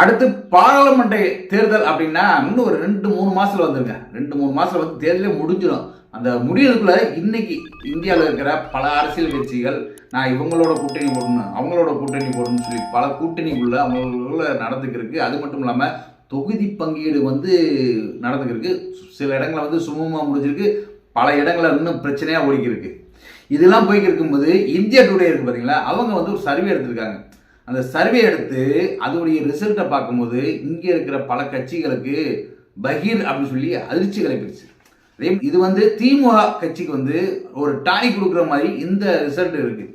அடுத்து பாராளுமன்ற தேர்தல் அப்படின்னா இன்னும் ஒரு ரெண்டு மூணு மாசத்துல வந்துருங்க. ரெண்டு மூணு மாசத்துல வந்து தேர்தலே முடிஞ்சிடும் அந்த முடியறதுக்குள்ள இன்னைக்கு இந்தியாவில் இருக்கிற பல அரசியல் கட்சிகள் நான் இவங்களோட கூட்டணி போடணும் அவங்களோட கூட்டணி போடணும்னு சொல்லி பல கூட்டணிக்குள்ள அவங்களுக்குள்ள நடந்துக்கிருக்கு. அது மட்டும் இல்லாமல் தொகுதி பங்கீடு வந்து நடந்துக்கிருக்கு. சில இடங்களில் வந்து சுமூகமாக முடிஞ்சிருக்கு. பல இடங்களில் இன்னும் பிரச்சனையாக ஓடிக்கிருக்கு. இதெல்லாம் போய்க்கு இருக்கும்போது இந்தியா டுடே இருக்கு பார்த்தீங்களா அவங்க வந்து ஒரு சர்வே எடுத்திருக்காங்க. அந்த சர்வே எடுத்து அதோடைய ரிசல்ட்டை பார்க்கும்போது இங்கே இருக்கிற பல கட்சிகளுக்கு பகீர் அப்படின்னு சொல்லி அதிர்ச்சி கிளப்பிடுச்சு அதே இது வந்து திமுக கட்சிக்கு வந்து ஒரு டானி கொடுக்குற மாதிரி இந்த ரிசல்ட் இருக்குது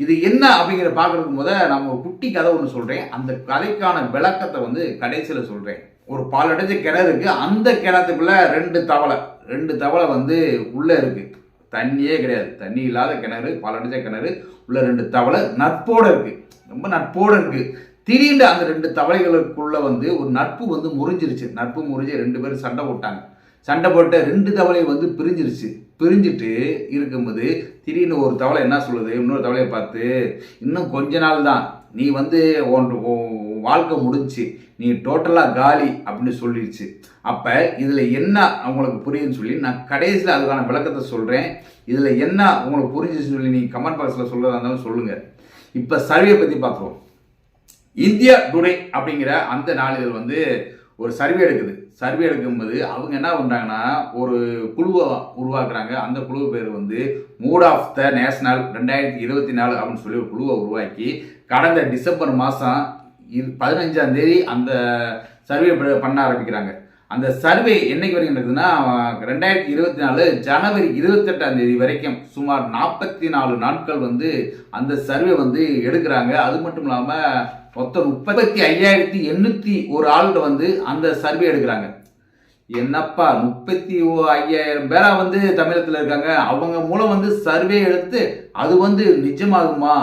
இது என்ன அப்படிங்கிற பார்க்கறதுக்கு முத நம்ம ஒரு குட்டி கதை ஒன்று சொல்கிறேன் அந்த கதைக்கான விளக்கத்தை வந்து கடைசியில் சொல்கிறேன் ஒரு பாலடைஞ்ச கிணறு இருக்குது அந்த கிணத்துக்குள்ளே ரெண்டு தவளை. ரெண்டு தவளை வந்து உள்ளே இருக்குது தண்ணியே கிடையாது. தண்ணி இல்லாத கிணறு பாலடைஞ்ச கிணறு உள்ள ரெண்டு தவளை நட்போடு இருக்குது ரொம்ப நட்போட இருக்குது திடீர்னு அந்த ரெண்டு தவளைகளுக்குள்ளே வந்து ஒரு நட்பு வந்து முறிஞ்சிருச்சு. நட்பு முறிஞ்சு ரெண்டு பேரும் சண்டை போட்டாங்க. சண்டை போட்ட ரெண்டு தவளை வந்து பிரிஞ்சிருச்சு. பிரிஞ்சுட்டு இருக்கும்போது திடீர்னு ஒரு தவளை என்ன சொல்லுது? இன்னொரு தவளையை பார்த்து இன்னும் கொஞ்ச நாள் தான். நீ வந்து ஒன்று வாழ்க்கை முடிஞ்சுச்சு நீ டோட்டலாக காலி அப்படின்னு சொல்லிடுச்சு அப்போ இதில் என்ன அவங்களுக்கு புரியுதுன்னு சொல்லி நான் கடைசியில் அதுக்கான விளக்கத்தை சொல்கிறேன் இதில் என்ன உங்களுக்கு புரிஞ்சுன்னு சொல்லி நீங்கள் கமெண்ட் பாக்ஸில் சொல்கிறதா இருந்தாலும் சொல்லுங்கள் இப்போ சர்வே பற்றி பார்க்குறோம் இந்தியா டுடே அப்படிங்கிற அந்த நாளிதழ் வந்து ஒரு சர்வே எடுக்குது. சர்வே எடுக்கும்போது அவங்க என்ன பண்ணுறாங்கன்னா ஒரு குழுவை உருவாக்குறாங்க. அந்த குழு பேர் வந்து மூட் ஆஃப் த நேஷனல் ரெண்டாயிரத்தி இருபத்தி நாலு அப்படின்னு சொல்லி ஒரு குழுவை உருவாக்கி கடந்த டிசம்பர் மாதம் பதினஞ்சாம் தேதி அந்த சர்வே பண்ண ஆரம்பிக்கிறாங்க. அந்த சர்வே என்னைக்கு வரைக்கும் நடக்குதுன்னா ரெண்டாயிரத்தி இருபத்தி நாலு ஜனவரி இருபத்தெட்டாம் தேதி வரைக்கும் சுமார் நாற்பத்தி நாலு நாட்கள் வந்து அந்த சர்வே வந்து எடுக்கிறாங்க. அது மட்டும் இல்லாமல் மொத்தம் முப்பத்தி ஐயாயிரத்தி எண்ணூற்றி ஒரு ஆள்கிட்ட வந்து அந்த சர்வே எடுக்கிறாங்க. என்னப்பா முப்பத்தி ஐயாயிரம் பேரா வந்து தமிழகத்தில் இருக்காங்க. அவங்க மூலம் வந்து சர்வே எடுத்து அது வந்து நிஜமாகுமா?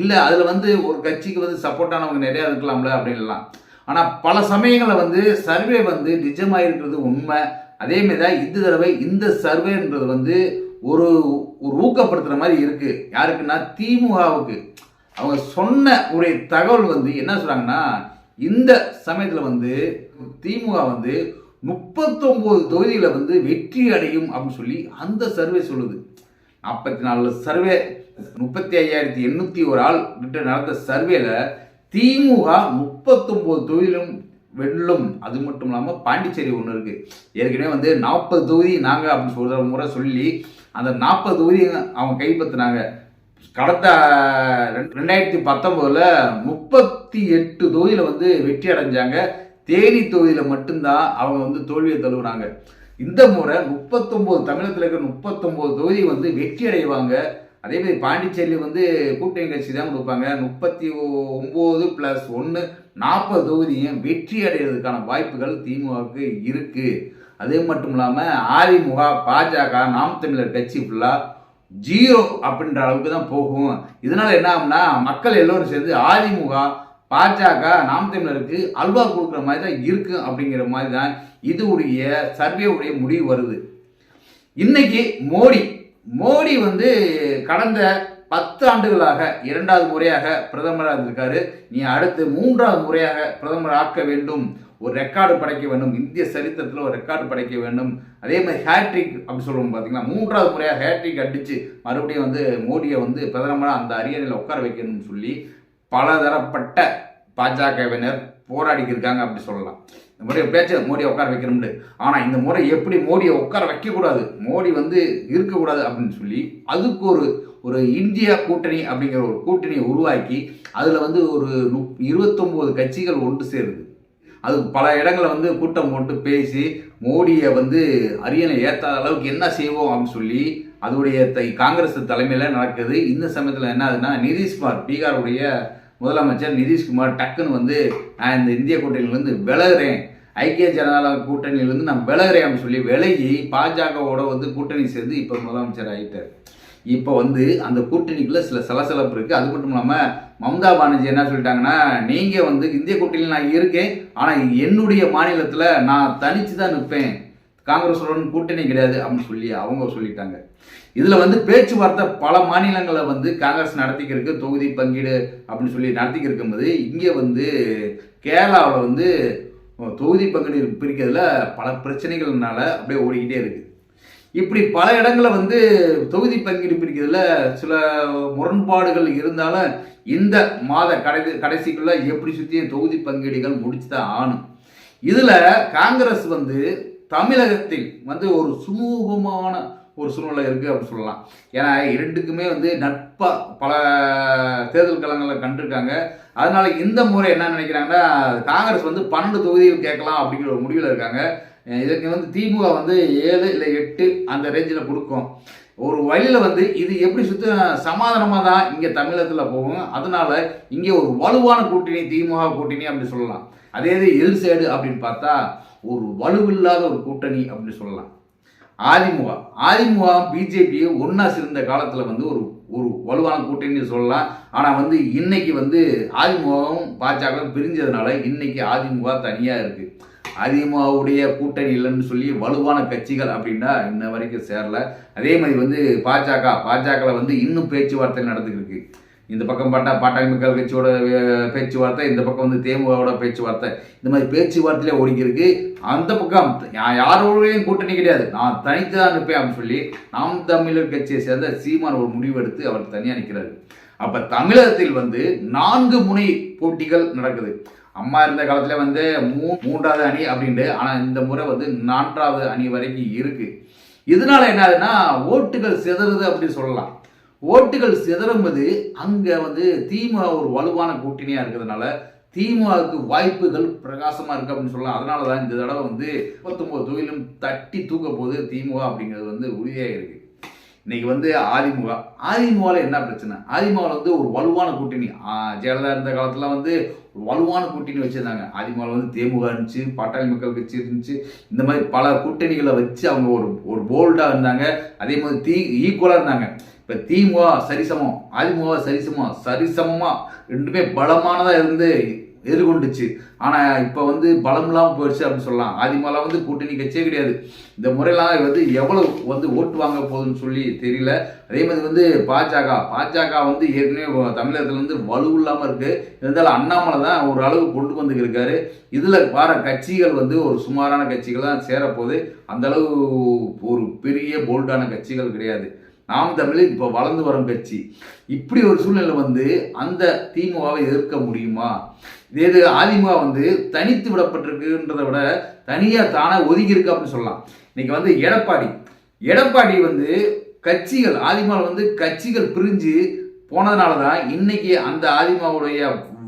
இல்லை அதில் வந்து ஒரு கட்சிக்கு வந்து சப்போர்ட்டானவங்க நிறையா இருக்கலாம்ல அப்படின்லாம் ஆனால் பல சமயங்களில் வந்து சர்வே வந்து நிஜமாயிருக்கிறது உண்மை. அதேமாரி தான் இந்த தடவை இந்த சர்வேன்றது வந்து ஒரு ஒரு ஊக்கப்படுத்துகிற மாதிரி இருக்குது யாருக்குன்னா திமுகவுக்கு. அவங்க சொன்ன ஒரு தகவல் வந்து என்ன சொல்கிறாங்கன்னா இந்த சமயத்தில் வந்து திமுக வந்து முப்பத்தொம்போது தொகுதிகளை வந்து வெற்றி அடையும் அப்படின்னு சொல்லி அந்த சர்வே சொல்லுது. நாற்பத்தி நாலு சர்வே முப்பத்தி ஐயாயிரத்தி எண்ணூற்றி ஒரு ஆள் கிட்ட நடந்த சர்வேல திமுக முப்பத்தொம்போது தொகுதியிலும் வெல்லும். அது மட்டும் இல்லாமல் பாண்டிச்சேரி ஒன்று இருக்குது ஏற்கனவே வந்து நாற்பது தொகுதி நாங்கள் அப்படின்னு சொல்கிற முறை சொல்லி அந்த நாற்பது தொகுதி அவங்க கைப்பற்றினாங்க கடந்த ரெண்டாயிரத்தி பத்தொம்போதில் முப்பத்தி எட்டு தொகுதியில் வந்து வெற்றி அடைஞ்சாங்க. தேனி தொகுதியில் மட்டும்தான் அவங்க வந்து தோல்வியை தழுவுனாங்க. இந்த முறை முப்பத்தொம்போது தமிழகத்தில் இருக்கிற முப்பத்தொம்போது தொகுதி வந்து வெற்றி அடைவாங்க. அதே மாதிரி பாண்டிச்சேரியில் வந்து கூட்டணி கட்சி தான் கொடுப்பாங்க. முப்பத்தி ஒம்பது ப்ளஸ் ஒன்று நாற்பது தொகுதியும் வெற்றி அடைகிறதுக்கான வாய்ப்புகள் திமுகவுக்கு இருக்குது அதே மட்டும் இல்லாமல் அதிமுக பாஜக நாம் தமிழர் கட்சி ஃபுல்லாக ஜீரோ அப்படின்ற அளவுக்கு தான் போகும். இதனால் என்ன ஆகும்னா மக்கள் எல்லோரும் சேர்ந்து அதிமுக பாஜக நாம் தமிழருக்கு அல்வா கொடுக்குற மாதிரி தான் இருக்கு அப்படிங்கிற மாதிரி தான் இதுவுடைய சர்வேவுடைய முடிவு வருது. இன்னைக்கு மோடி மோடி வந்து கடந்த பத்து ஆண்டுகளாக இரண்டாவது முறையாக பிரதமராக இருந்திருக்காரு. நீ அடுத்து மூன்றாவது முறையாக பிரதமர் ஆக்க வேண்டும். ஒரு ரெக்கார்டு படைக்க வேண்டும். இந்திய சரித்திரத்தில் ஒரு ரெக்கார்டு படைக்க வேண்டும். அதே மாதிரி ஹேட்ரிக் அப்படின்னு சொல்லுவோம் பார்த்தீங்கன்னா மூன்றாவது முறையாக ஹேட்ரிக் அடித்து மறுபடியும் வந்து மோடியை வந்து பிரதமராக அந்த அரியணையில் உட்கார வைக்கணும்னு சொல்லி பலதரப்பட்ட பாஜகவினர் போராடிக்கிருக்காங்க அப்படி சொல்லலாம். முறை பேச்சு மோடியை உட்கார வைக்கணும்னு ஆனால் இந்த முறை எப்படி மோடியை உட்கார வைக்கக்கூடாது? மோடி வந்து இருக்கக்கூடாது அப்படின்னு சொல்லி அதுக்கு ஒரு ஒரு இந்திய கூட்டணி அப்படிங்கிற ஒரு கூட்டணியை உருவாக்கி அதில் வந்து ஒரு நு இருபத்தொம்போது கட்சிகள் ஒன்று சேருது. அது பல இடங்களில் வந்து கூட்டம் போட்டு பேசி மோடியை வந்து அரியணை ஏற்றாத அளவுக்கு என்ன செய்வோம் அப்படின்னு சொல்லி அதோடைய தை காங்கிரஸ் தலைமையில் நடக்குது. இந்த சமயத்தில் என்ன ஆகுதுன்னா நிதிஷ்குமார் பீகாருடைய முதலமைச்சர் நிதிஷ்குமார் டக்குன்னு வந்து நான் இந்த இந்திய கூட்டணியிலேருந்து விலகுறேன். ஐக்கிய ஜனதா கூட்டணியிலேருந்து நான் விலகுறேன் சொல்லி விலகி பாஜகவோட வந்து கூட்டணி சேர்ந்து இப்போ முதலமைச்சர் ஆகிட்டார் இப்போ வந்து அந்த கூட்டணிக்குள்ள சில சலசலப்பு இருக்குது அது மட்டும் இல்லாமல் மம்தா பானர்ஜி என்ன சொல்லிட்டாங்கன்னா நீங்கள் வந்து இந்திய கூட்டணியில் நான் இருக்கேன். ஆனால் என்னுடைய மாநிலத்தில் நான் தனித்து தான் நிற்பேன். காங்கிரஸுடன் கூட்டணி கிடையாது. அப்படின்னு சொல்லி அவங்க சொல்லிட்டாங்க. இதில் வந்து பேச்சுவார்த்தை பல மாநிலங்களில் வந்து காங்கிரஸ் நடத்திக்கிறதுக்கு தொகுதி பங்கீடு அப்படின்னு சொல்லி நடத்திக்கிருக்கும்போது இங்கே வந்து கேரளாவில் வந்து தொகுதி பங்கீடு பிரிக்கிறதுல பல பிரச்சனைகள்னால அப்படியே ஓடிக்கிட்டே இருக்கு. இப்படி பல இடங்களில் வந்து தொகுதி பங்கீடு பிரிக்கிறதுல சில முரண்பாடுகள் இருந்தாலும் இந்த மாத கடைசி கடைசிக்குள்ள எப்படி சுற்றியும் தொகுதி பங்கீடுகள் முடிச்சு தான் ஆகணும். இதில் காங்கிரஸ் வந்து தமிழகத்தில் வந்து ஒரு சுமூகமான ஒரு சூழ்நிலை இருக்குது அப்படின்னு சொல்லலாம். ஏன்னா இரண்டுக்குமே வந்து நட்பாக பல தேர்தல் களங்களை கண்டிருக்காங்க. அதனால இந்த முறை என்ன நினைக்கிறாங்கன்னா காங்கிரஸ் வந்து பன்னெண்டு தொகுதிகள் கேட்கலாம் அப்படிங்கிற ஒரு முடிவில் இருக்காங்க. இதற்கு வந்து திமுக வந்து ஏழு இல்லை எட்டு அந்த ரேஞ்சில் கொடுக்கும். ஒரு வழியில் வந்து இது எப்படி சுத்த சமாதானமாக தான் இங்கே தமிழகத்தில் போகும். அதனால இங்கே ஒரு வலுவான கூட்டணி திமுக கூட்டணி அப்படி சொல்லலாம். அதே இது எல் சைடு அப்படின்னு பார்த்தா ஒரு வலுவில்லாத ஒரு கூட்டணி அப்படின்னு சொல்லலாம். அதிமுக அதிமுக பிஜேபி ஒன்றா சேர்ந்த காலத்தில் வந்து ஒரு ஒரு வலுவான கூட்டணின்னு சொல்லலாம். ஆனால் வந்து இன்னைக்கு வந்து அதிமுகவும் பாஜகவும் பிரிஞ்சதுனால இன்னைக்கு அதிமுக தனியாக இருக்குது அதிமுகவுடைய கூட்டணி இல்லைன்னு சொல்லி வலுவான கட்சிகள் அப்படின்னா இன்ன வரைக்கும் சேரல. அதே மாதிரி வந்து பாஜக. பாஜகவில் வந்து இன்னும் பேச்சுவார்த்தை நடந்துக்கிருக்கு இந்த பக்கம் பாட்டா பாட்டாளி மக்கள் கட்சியோட பேச்சுவார்த்தை இந்த பக்கம் வந்து தேமுகவோட பேச்சுவார்த்தை. இந்த மாதிரி பேச்சுவார்த்தையிலே ஓடிக்கிருக்கு. அந்த பக்கம் யா- யாரோடையும் கூட்டணி கிடையாது. நான் தனித்து தான் நிற்பேன் அப்படின்னு சொல்லி நாம் தமிழர் கட்சியை சேர்ந்த சீமான் ஒரு முடிவு எடுத்து அவர் தனியாக நிற்கிறாரு அப்போ தமிழகத்தில் வந்து நான்கு முனை போட்டிகள் நடக்குது. அம்மா இருந்த காலத்தில் வந்து மூ மூன்றாவது அணி அப்படின்ட்டு ஆனால் இந்த முறை வந்து நான்காவது அணி வரைக்கும் இருக்குது இதனால என்ன ஆகுதுன்னா ஓட்டுகள் சிதறுது அப்படின்னு சொல்லலாம். ஓட்டுகள் சிதறும்போது அங்க வந்து திமுக ஒரு வலுவான கூட்டணியா இருக்கிறதுனால திமுகவுக்கு வாய்ப்புகள் பிரகாசமா இருக்கு அப்படின்னு சொல்லலாம். அதனால தான் இந்த தடவை வந்து முப்பத்தொன்பது தொகுதியிலும் தட்டி தூக்க போது திமுக அப்படிங்கிறது வந்து உறுதியாக இருக்குது இன்னைக்கு வந்து அதிமுக. அதிமுகவில் என்ன பிரச்சனை? அதிமுகவில் வந்து ஒரு வலுவான கூட்டணி. ஜெயலலிதா இருந்த காலத்தில் வந்து ஒரு வலுவான கூட்டணி வச்சிருந்தாங்க. அதிமுக வந்து தேமுக இருந்துச்சு பாட்டாளி மக்கள் கட்சி இருந்துச்சு. இந்த மாதிரி பல கூட்டணிகளை வச்சு அவங்க ஒரு ஒரு போல்டாக இருந்தாங்க. அதே மாதிரி தீ ஈக்குவலாக இருந்தாங்க. இப்போ திமுக சரிசமம் அதிமுக சரிசமம் சரிசமமாக ரெண்டுமே பலமானதாக இருந்து எதிர்கொண்டுச்சு. ஆனால் இப்போ வந்து பலம் இல்லாமல் போயிடுச்சு அப்படின்னு சொல்லலாம். அதிகமாலாம் வந்து கூட்டணி கட்சியே கிடையாது. இந்த முறையெல்லாம் வந்து எவ்வளவு வந்து ஓட்டு வாங்க போகுதுன்னு சொல்லி தெரியல. அதே மாதிரி வந்து பாஜக. பாஜக வந்து ஏற்கனவே தமிழகத்தில் வந்து வலு இல்லாமல் இருக்குது இருந்தாலும் அண்ணாமலை தான் ஒரு அளவு கொண்டு வந்து இருக்காரு இதில் வர கட்சிகள் வந்து ஒரு சுமாரான கட்சிகள் தான் சேரப்போகுது. அந்த அளவு ஒரு பெரிய போல்டான கட்சிகள் கிடையாது. நாம் தமிழ் இப்போ வளர்ந்து வரும் கட்சி. இப்படி ஒரு சூழ்நிலை வந்து அந்த திமுகவை எதிர்க்க முடியுமா? இதே இது அதிமுக வந்து தனித்து விடப்பட்டிருக்குன்றதை விட தனியாக தானாக ஒதுங்கி இருக்கு அப்படின்னு சொல்லலாம். இன்னைக்கு வந்து எடப்பாடி. எடப்பாடி வந்து கட்சிகள் அதிமுக வந்து கட்சிகள் பிரிஞ்சு போனதுனால தான் இன்னைக்கு அந்த அதிமுகவுடைய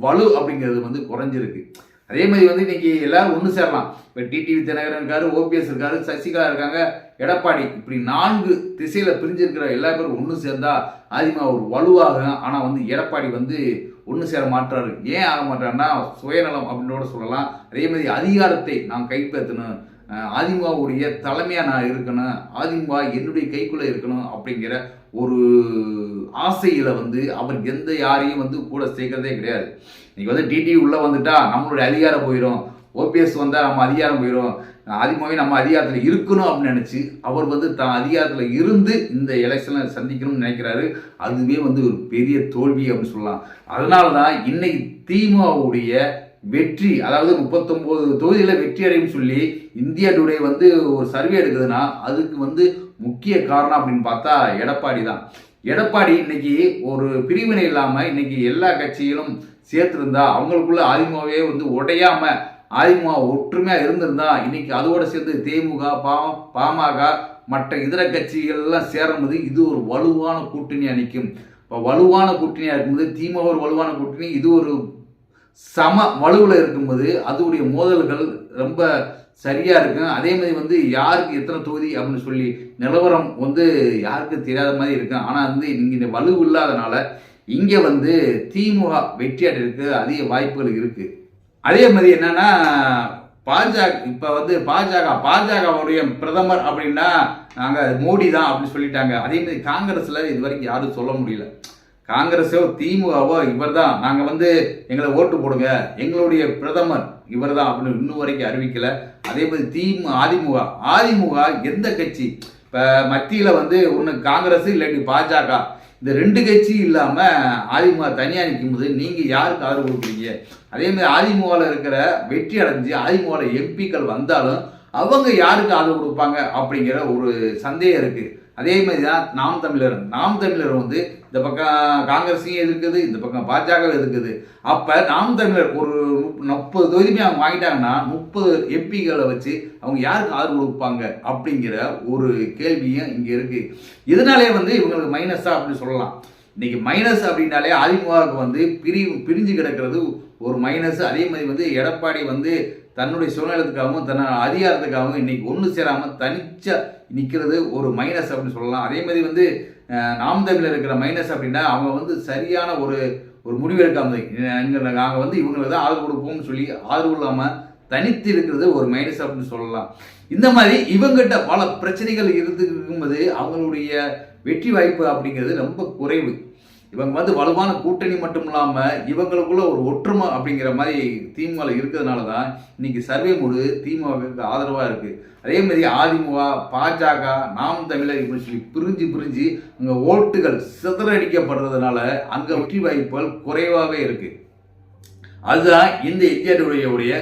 வலு அப்படிங்கிறது வந்து குறைஞ்சிருக்கு. அதே மாதிரி வந்து இன்னைக்கு எல்லாரும் ஒன்று சேரலாம். இப்போ டிடிவி தினகரன் இருக்காரு ஓபிஎஸ் இருக்காரு சசிகலா இருக்காங்க எடப்பாடி இப்படி நான்கு திசையில பிரிஞ்சிருக்கிற எல்லா பேரும் ஒன்று சேர்ந்தா அதிமுக ஒரு வலுவாகும் ஆனால் வந்து எடப்பாடி வந்து ஒன்று சேர மாட்டாரு ஏன் ஆக மாட்டாருன்னா சுயநலம் அப்படின்னோட சொல்லலாம். அதே மாதிரி அதிகாரத்தை நான் கைப்பற்றணும். அதிமுகவுடைய தலைமையாக நான் இருக்கணும். அதிமுக என்னுடைய கைக்குள்ளே இருக்கணும் அப்படிங்கிற ஒரு ஆசையில் வந்து அவர் எந்த யாரையும் வந்து கூட சேர்க்கிறதே கிடையாது. இன்னைக்கு வந்து டிடி உள்ளே வந்துட்டா நம்மளுடைய அதிகாரம் போயிடும் ஓபிஎஸ் வந்தால் நம்ம அதிகாரம் போயிடும் அதிகமாகவே நம்ம அதிகாரத்தில் இருக்கணும் அப்படின்னு நினச்சி அவர் வந்து தான் அதிகாரத்தில் இருந்து இந்த எலெக்ஷனை சந்திக்கணும்னு நினைக்கிறாரு. அதுவே வந்து ஒரு பெரிய தோல்வி அப்படின்னு சொல்லலாம். அதனால தான் இன்னைக்கு திமுகவுடைய வெற்றி அதாவது முப்பத்தொம்போது தொகுதியில் வெற்றி அடையும் சொல்லி இந்தியா டுடே வந்து ஒரு சர்வே எடுக்குதுன்னா அதுக்கு வந்து முக்கிய காரணம் அப்படின்னு பார்த்தா எடப்பாடி தான். எடப்பாடி இன்னைக்கு ஒரு பிரிவினை இல்லாமல் இன்னைக்கு எல்லா கட்சிகளும் சேர்த்துருந்தா அவங்களுக்குள்ள அதிமுகவே வந்து உடையாம அதிமுக ஒற்றுமையாக இருந்திருந்தா இன்னைக்கு அதோட சேர்ந்து திமுக பா பாமக மற்ற இதர கட்சிகள்லாம் சேரும்போது இது ஒரு வலுவான கூட்டணி அணிக்கும் இப்போ வலுவான கூட்டணியாக இருக்கும்போது திமுக ஒரு வலுவான கூட்டணி இது ஒரு சம வலுவில் இருக்கும்போது அதோடைய மோதல்கள் ரொம்ப சரியாக இருக்கும் அதே மாதிரி வந்து யாருக்கு எத்தனை தொகுதி அப்படின்னு சொல்லி நிலவரம் வந்து யாருக்கு தெரியாத மாதிரி இருக்கும் ஆனால் வந்து இங்கே இந்த வலு இல்லாதனால இங்கே வந்து திமுக வெற்றியாட்டிற்கு அதிக வாய்ப்புகள் இருக்குது அதே மாதிரி என்னன்னா பாஜக இப்போ வந்து பாஜக பாஜகவுடைய பிரதமர் அப்படின்னா நாங்கள் மோடி தான் அப்படின்னு சொல்லிட்டாங்க. அதே மாதிரி காங்கிரஸில் இது வரைக்கும் யாரும் சொல்ல முடியல. காங்கிரஸோ திமுகவோ இவர் தான் நாங்கள் வந்து எங்களை ஓட்டு போடுங்க. எங்களுடைய பிரதமர் இவர் தான் அப்படின்னு இன்னும் வரைக்கும் அறிவிக்கல. அதே மாதிரி திமு அதிமுக. அதிமுக எந்த கட்சி? இப்போ மத்தியில் வந்து ஒன்று காங்கிரஸ் இல்லாட்டி பாஜக. இந்த ரெண்டு கட்சி இல்லாமல் அதிமுக நிற்கும் நிற்கும்போது நீங்கள் யாருக்கு ஆதரவு கொடுக்குறீங்க? அதே மாதிரி அதிமுகவில் இருக்கிற வெற்றி அடைஞ்சு அதிமுகவில் எம்பிக்கள் வந்தாலும் அவங்க யாருக்கு ஆதரவு கொடுப்பாங்க அப்படிங்கிற ஒரு சந்தேகம் இருக்குது அதே மாதிரி தான் நாம் தமிழர் நாம் தமிழர் வந்து இந்த பக்கம் காங்கிரஸையும் எதிர்க்குது இந்த பக்கம் பாஜக எதிர்க்குது. அப்போ நாம் தமிழர் ஒரு முப்பது தொகுதியுமே அவங்க வாங்கிட்டாங்கன்னா முப்பது எம்பிகளை வச்சு அவங்க யாருக்கு ஆதரவு கொடுப்பாங்க அப்படிங்கிற ஒரு கேள்வியும் இங்கே இருக்கு. இதனாலே வந்து இவங்களுக்கு மைனஸா அப்படின்னு சொல்லலாம். இன்னைக்கு மைனஸ் அப்படின்னாலே அதிமுகவுக்கு வந்து பிரி பிரிஞ்சு கிடக்கிறது ஒரு மைனஸ் அதே மாதிரி வந்து எடப்பாடி வந்து தன்னுடைய சுயநலத்துக்காகவும் தன்னை அதிகாரத்துக்காகவும் இன்னைக்கு ஒன்று சேராமல் தனிச்ச நிற்கிறது ஒரு மைனஸ் அப்படின்னு சொல்லலாம். அதே மாதிரி வந்து நாம் தமிழில் இருக்கிற மைனஸ் அப்படின்னா அவங்க வந்து சரியான ஒரு ஒரு முடிவு எடுக்காம நாங்கள் வந்து இவங்களுக்கு தான் ஆதரவு கொடுப்போம்னு சொல்லி ஆதரவு இல்லாமல் தனித்து இருக்கிறது ஒரு மைனஸ் அப்படின்னு சொல்லலாம். இந்த மாதிரி இவங்ககிட்ட பல பிரச்சனைகள் இருந்து இருக்கும்போது அவங்களுடைய வெற்றி வாய்ப்பு அப்படிங்கிறது ரொம்ப குறைவு. இவங்க வந்து வலுவான கூட்டணி மட்டும் இல்லாமல் இவங்களுக்குள்ள ஒரு ஒற்றுமை அப்படிங்கிற மாதிரி திமுக இருக்கிறதுனால தான் இன்னைக்கு சர்வே மூடு திமுகவுக்கு ஆதரவாக இருக்குது அதே மாதிரி அதிமுக பாஜக நாம் தமிழர் சொல்லி பிரிஞ்சு பிரிஞ்சு அங்கே ஓட்டுகள் சிதறடிக்கப்படுறதுனால அங்கே வெற்றி வாய்ப்புகள் குறைவாகவே இருக்குது அதுதான் இந்த இந்தியாவுடைய உடைய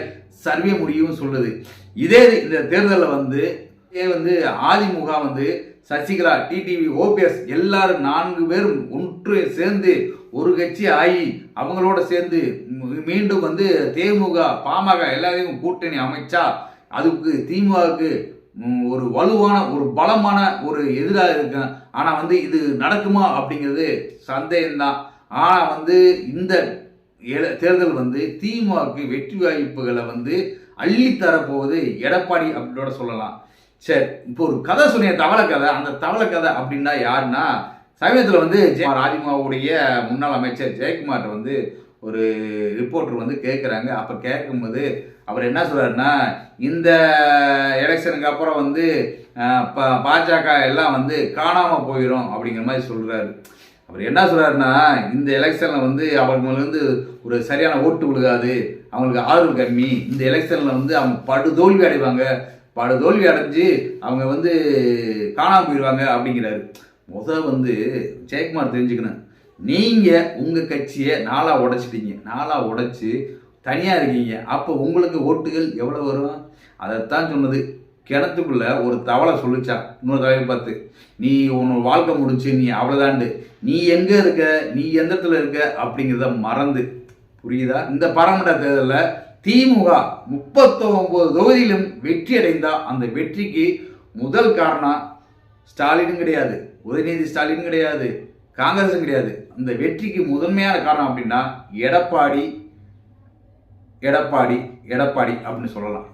சர்வே முடியும் சொல்லுது. இதே இந்த தேர்தலில் வந்து இதே வந்து அதிமுக வந்து சசிகலா டிடிவி ஓபிஎஸ் எல்லாரும் நான்கு பேரும் ஒன்று சேர்ந்து ஒரு கட்சி ஆகி அவங்களோட சேர்ந்து மீண்டும் வந்து தேமுக பாமக எல்லாரையும் கூட்டணி அமைச்சா அதுக்கு திமுகவுக்கு ஒரு வலுவான ஒரு பலமான ஒரு எதிராக இருக்கு. ஆனால் வந்து இது நடக்குமா அப்படிங்கிறது சந்தேகம்தான். ஆனால் வந்து இந்த தேர்தல் வந்து திமுகவுக்கு வெற்றி வாய்ப்புகளை வந்து அள்ளித்தரப்போவது எடப்பாடி அப்படின்னோட சொல்லலாம். சரி இப்போ ஒரு கதை சொன்னிய தவளை கதை. அந்த தவளை கதை அப்படின்னா யாருன்னா சமீபத்தில் வந்து ஜெயக்குமார் அதிமுகவுடைய முன்னாள் அமைச்சர் ஜெயக்குமார் வந்து ஒரு ரிப்போர்ட்டர் வந்து கேட்குறாங்க அப்போ கேட்கும்போது அவர் என்ன சொல்றாருன்னா இந்த எலெக்ஷனுக்கு அப்புறம் வந்து ப- பாஜக எல்லாம் வந்து காணாமல் போயிடும் அப்படிங்கிற மாதிரி சொல்றாரு. அவர் என்ன சொல்றாருன்னா இந்த எலெக்ஷன்ல வந்து அவங்களுக்கு வந்து ஒரு சரியான ஓட்டு விழுகாது. அவங்களுக்கு ஆதரவு கம்மி. இந்த எலெக்ஷன்ல வந்து அவங்க படுதோல்வி அடைவாங்க. படுதோல்வி அடைஞ்சு அவங்க வந்து காணாம போயிடுவாங்க அப்படிங்கிறாரு. முதல் வந்து ஜெயக்குமார் தெரிஞ்சுக்கணும். நீங்கள் உங்கள் கட்சியை நாளாக உடைச்சிட்டீங்க. நாளாக உடைச்சி தனியாக இருக்கீங்க. அப்போ உங்களுக்கு ஓட்டுகள் எவ்வளோ வரும்? அதைத்தான் சொன்னது. கிணத்துக்குள்ள ஒரு தவளை சொல்லிச்சான். இன்னொரு தவளை பார்த்து நீ உன்னோட வாழ்க்கை முடிச்சு நீ அவ்வளோதாண்டு நீ எங்கே இருக்க? நீ எந்த இடத்துல இருக்க? அப்படிங்கிறத மறந்து. புரியுதா? இந்த பாராளுமன்ற தேர்தலில் திமுக முப்பத்தொன்பது தொகுதியிலும் வெற்றி அடைந்தால் அந்த வெற்றிக்கு முதல் காரணம் ஸ்டாலினும் கிடையாது. உதயநிதி ஸ்டாலின் கிடையாது காங்கிரஸும் கிடையாது. அந்த வெற்றிக்கு முதன்மையான காரணம் அப்படின்னா எடப்பாடி எடப்பாடி எடப்பாடி அப்படின்னு சொல்லலாம்.